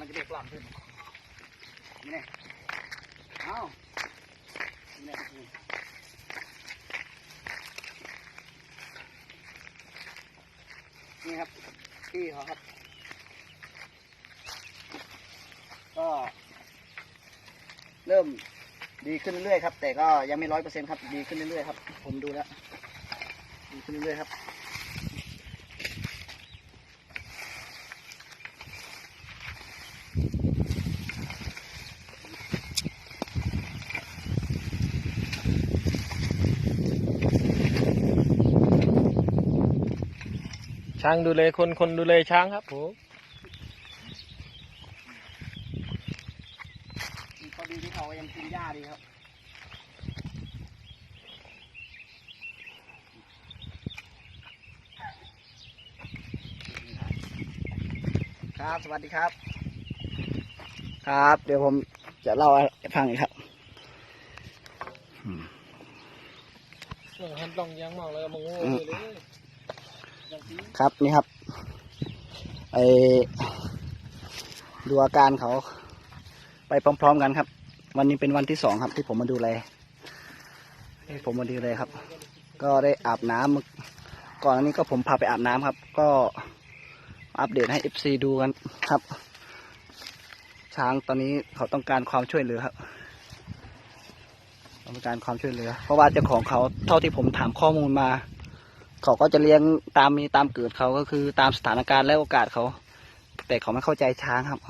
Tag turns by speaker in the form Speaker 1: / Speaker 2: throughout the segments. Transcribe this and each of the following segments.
Speaker 1: มันมันจะเด็กกล่อมขึ้นนี่เอาเนี่ยนี่ครับพี่เขาครับ ก็เริ่มดีขึ้นเรื่อยๆครับ แต่ก็ยังไม่ร้อยเปอร์เซ็นต์ครับ ดีขึ้นเรื่อยๆครับ ผมดูแล้ว ดีขึ้นเรื่อยๆครับ
Speaker 2: ช้างดูแลคนคนดูแลช้างครับผม
Speaker 1: พอดีที่เขายังกินหญ้าดีครับครับสวัสดีครับ ครับ เดี๋ยวผมจะเล่าให้ฟังอีกครับ
Speaker 2: ท่านต้องยังมากเลยมึงโง่เลย
Speaker 1: ครับนี่ครับไอดูอาการเขาไปพร้อม ๆ กันครับ วันนี้เป็นวันที่สองครับ ที่ผมมาดูแลที่ผมมาดูแลครับ ก็ได้อาบน้ำก่อนอันนี้ก็ผมพาไปอาบน้ำครับ ก็อัปเดตให้เอฟซีดูกันครับ ช้างตอนนี้เขาต้องการความช่วยเหลือครับต้องการความช่วยเหลือ เพราะว่าเจ้าของเขาเท่าที่ผมถามข้อมูลมา เขาก็จะเลี้ยงตามมีตามเกิดเขาก็คือตามสถานการณ์และโอกาสเขา แต่เขาไม่เข้าใจช้างครับ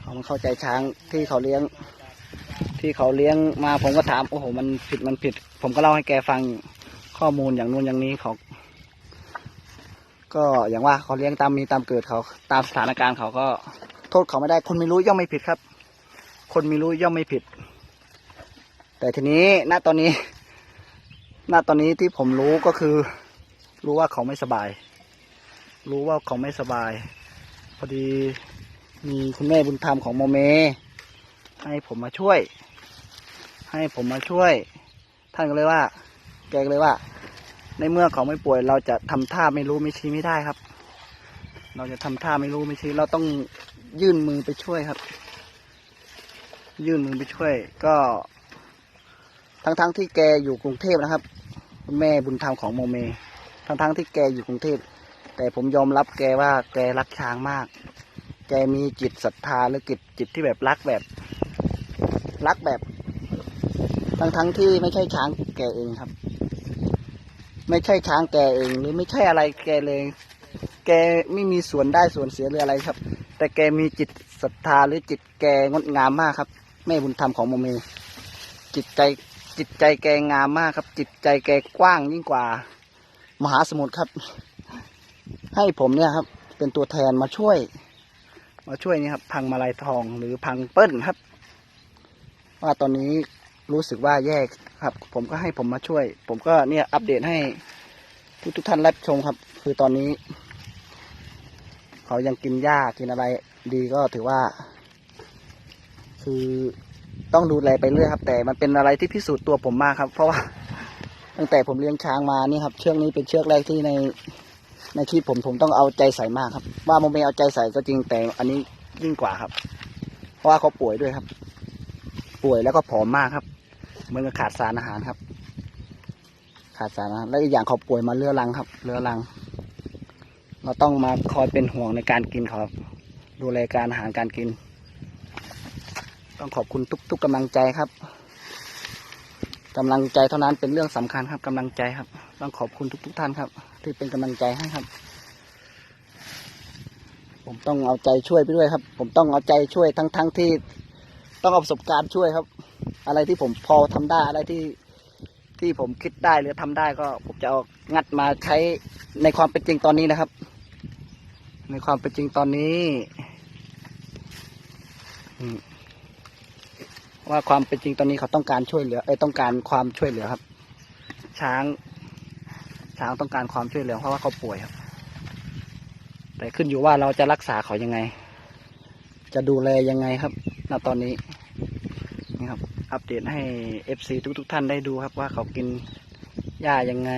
Speaker 1: เขาไม่เข้าใจช้างที่เขาเลี้ยง ที่เขาเลี้ยงมาผมก็ถามโอ้โหมันผิดมันผิด ผมก็เล่าให้แกฟังข้อมูลอย่างนู้นอย่างนี้เขาก็อย่างว่าเขาเลี้ยงตามมีตามเกิดเขา ตามสถานการณ์เขาก็โทษเขาไม่ได้ คนไม่รู้ย่อมไม่ผิดครับ คนไม่รู้ย่อมไม่ผิด แต่ทีนี้ณตอนนี้ ณตอนนี้ที่ผมรู้ก็คือ รู้ว่าเขาไม่สบาย รู้ว่าเขาไม่สบาย พอดีมีคุณแม่บุญธรรมของโมเม ให้ผมมาช่วย ให้ผมมาช่วย ท่านก็เลยว่า แกก็เลยว่า ในเมื่อเขาไม่ป่วย เราจะทำท่าไม่รู้ไม่ชี้ไม่ได้ครับ เราจะทำท่าไม่รู้ไม่ชี้เราต้องยื่นมือไปช่วยครับ ยื่นมือไปช่วย ก็ ทั้งๆที่แกอยู่กรุงเทพนะครับ คุณแม่บุญธรรมของโมเม ทั้งๆที่แกอยู่กรุงเทพ แต่ผมยอมรับแกว่าแกรักช้างมาก แกมีจิตศรัทธาหรือจิตจิตที่แบบรักแบบ รักแบบ ทั้งๆที่ไม่ใช่ช้างแกเองครับ ไม่ใช่ช้างแกเองหรือไม่ใช่อะไรแกเลยแกไม่มีส่วนได้ส่วนเสียหรืออะไรครับ แต่แกมีจิตศรัทธาหรือจิตแกงดงามมากครับ แม่บุญธรรมของโมเม จิตใจ จิตใจแกงามมากครับ จิตใจแกกว้างยิ่งกว่า มหาสมุทรครับ ให้ผมเนี่ยครับ เป็นตัวแทนมาช่วย มาช่วยนี่ครับ พังมาลายทองหรือพังเปิ้ลครับ ว่าตอนนี้รู้สึกว่าแย่ครับ ผมก็ให้ผมมาช่วย ผมก็เนี่ยอัปเดตให้ทุกทุกท่านรับชมครับ คือตอนนี้ เขายังกินหญ้ากินอะไร ดีก็ถือว่า คือ ต้องดูแลไปเรื่อยครับ แต่มันเป็นอะไรที่พิสูจน์ตัวผมมากครับ เพราะว่าตั้งแต่ผมเลี้ยงช้างมานี่ครับเชือกนี้เป็นเชือกแรกที่ในในคลิปผมผมต้องเอาใจใส่มากครับ ว่าโมเมเอาใจใส่ก็จริงแต่อันนี้ยิ่งกว่าครับ เพราะว่าเขาป่วยด้วยครับ ป่วยแล้วก็ผอมมากครับเหมือนกับขาดสารอาหารครับ ขาดสารอาหารแล้วอีกอย่างเขาป่วยมาเรื้อรังครับเรื้อรัง เราต้องมาคอยเป็นห่วงในการกินเขาครับดูแลการอาหารการกิน ต้องขอบคุณทุกทุกกำลังใจครับกำลังใจเท่านั้นเป็นเรื่องสำคัญครับกำลังใจครับ ต้องขอบคุณทุกทุกท่านครับ ที่เป็นกำลังใจให้ครับ ผมต้องเอาใจช่วยไปด้วยครับ ผมต้องเอาใจช่วยทั้งทั้งที่ ต้องเอาประสบการณ์ช่วยครับ อะไรที่ผมพอทำได้อะไรที่ที่ผมคิดได้หรือทำได้ก็ ผมจะเอางัดมาใช้ในความเป็นจริงตอนนี้นะครับ ในความเป็นจริงตอนนี้ อืม ว่าความเป็นจริงตอนนี้เขาต้องการช่วยเหลือเอ้ต้องการความช่วยเหลือครับ ช้าง ช้างต้องการความช่วยเหลือเพราะว่าเขาป่วยครับ แต่ขึ้นอยู่ว่าเราจะรักษาเขายังไง จะดูแลยังไงครับณตอนนี้นี่ครับ อัปเดตให้เอฟซีทุกๆท่านได้ดูครับว่าเขากินหญ้ายังไง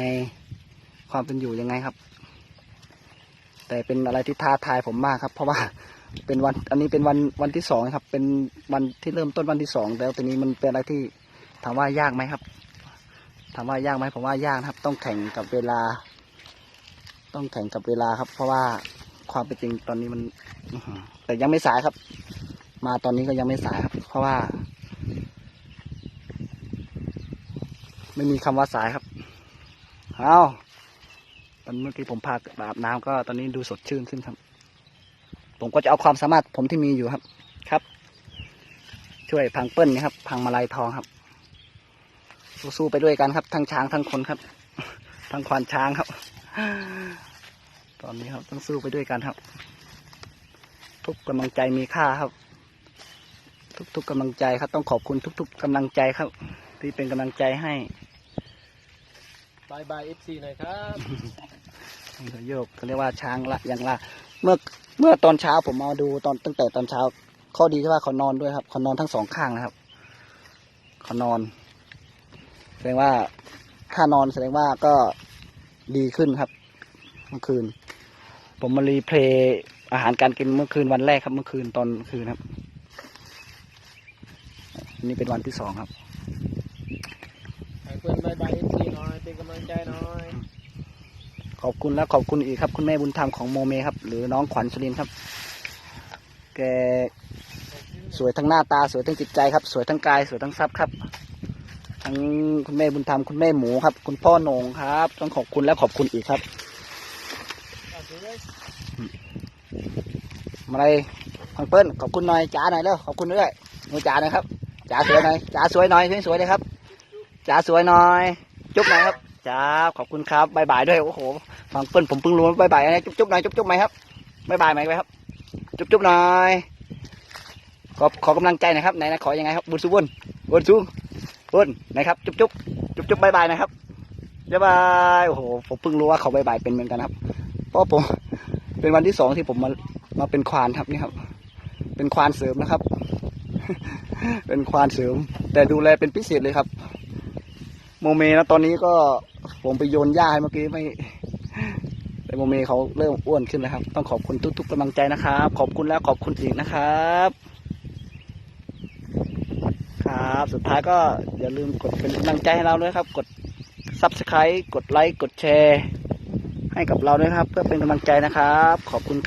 Speaker 1: ความเป็นอยู่ยังไงครับ แต่เป็นอะไรที่ท้าทายผมมากครับ เพราะว่า เป็นวันอันนี้เป็นวันวันที่สองครับ เป็นวันที่เริ่มต้นวันที่สองแล้วทีนี้มันเป็นอะไรที่ถามว่ายากไหมครับ ถามว่ายากไหมผมว่ายากครับ ต้องแข่งกับเวลา ต้องแข่งกับเวลาครับ เพราะว่าความเป็นจริงตอนนี้มันแต่ยังไม่สายครับ มาตอนนี้ก็ยังไม่สายครับ เพราะว่า ไม่มีคำว่าสายครับเอาตอนเมื่อกี้ผมพาอาบน้ำก็ตอนนี้ดูสดชื่นขึ้นครับ ผมก็จะเอาความสามารถผมที่มีอยู่ครับ ครับ ช่วยพังเปิ้ลนะครับ พังมาลายทองครับ สู้ๆไปด้วยกันครับ ทั้งช้างทั้งคนครับ ทั้งควานช้างครับ ตอนนี้ครับต้องสู้ไปด้วยกันครับ ทุกกำลังใจมีค่าครับ ทุกๆกำลังใจครับ ต้องขอบคุณทุก ๆกำลังใจครับ ที่เป็นกำลังใจให้
Speaker 2: บายบายเอฟซีหน่อยครับ
Speaker 1: นี่เขาโยกเขาเรียกว่าช้างละยังละเมื่อ เมื่อตอนเช้าผมมาดูตอนตั้งแต่ตอนเช้า ข้อดีที่ว่าเขานอนด้วยครับเขานอนทั้งสองข้างนะครับเขานอน แสดงว่าถ้านอนแสดงว่าก็ดีขึ้นครับ เมื่อคืน ผมมารีเพลย์อาหารการกินเมื่อคืนวันแรกครับ เมื่อคืนตอนคืนครับนนี้เป็นวันที่สองครับ
Speaker 2: ให้เพื่อนบายบายเอฟซีหน่อยเป็นกำลังใจหน่อย
Speaker 1: ขอบคุณและขอบคุณอีกครับ คุณแม่บุญธรรมของโมเมครับ หรือน้องขวัญชลินครับ แกสวยทั้งหน้าตาสวยทั้งจิตใจครับ สวยทั้งกายสวยทั้งทรัพย์ครับ ทั้งคุณแม่บุญธรรมคุณแม่หมูครับ คุณพ่อโหนงครับ ต้องขอบคุณและขอบคุณอีกครับ
Speaker 2: อาดูเลย
Speaker 1: มาเลยพังเปิ้ลขอบคุณหน่อยจ๋าหน่อยเร็วขอบคุณด้วยหนูจ๋าหน่อยครับจ๋าสวยหน่อยจ๋าสวยหน่อยสวยๆเลยครับจ๋าสวยหน่อย จุ๊บหน่อยครับ จ๋าขอบคุณครับบายบายด้วยโอ้โหฟังเปิ้ลผมเพิ่งรู้ว่าบายบายนะจุ๊บจุ๊บๆหน่อยจุ๊บจุ๊บไหมครับบายบายไหมครับ จุ๊บจุ๊บหน่อยขอขอกำลังใจหนะครับไหนนะขอยังไงครับบุญสุบุญบุญสุบุญไหนครับจุ๊บจุ๊บจุ๊บจุ๊บบายบายนะครับบายบายโอ้โหผมเพิ่งรู้ว่าเขาบายบายเป็นเหมือนกันครับเพราะผมเป็นวันที่สองที่ผมมามาเป็นควานครับนี่ครับ เป็นควานเสริมนะครับ เป็นควานเสริม แต่ดูแลเป็นพิเศษเลยครับ โมเมนะตอนนี้ก็ ผมไปโยนหญ้าให้เมื่อกี้ไม่แต่โมเมเขาเริ่มอ้วนขึ้นแล้วครับ ต้องขอบคุณทุกๆกำลังใจนะครับ ขอบคุณแล้วขอบคุณอีกนะครับ ครับสุดท้ายก็อย่าลืมกดเป็นกำลังใจให้เราด้วยครับ กด subscribe กดไลค์กดแชร์ ให้กับเราด้วยครับ เพื่อเป็นกำลังใจนะครับ ขอบคุณ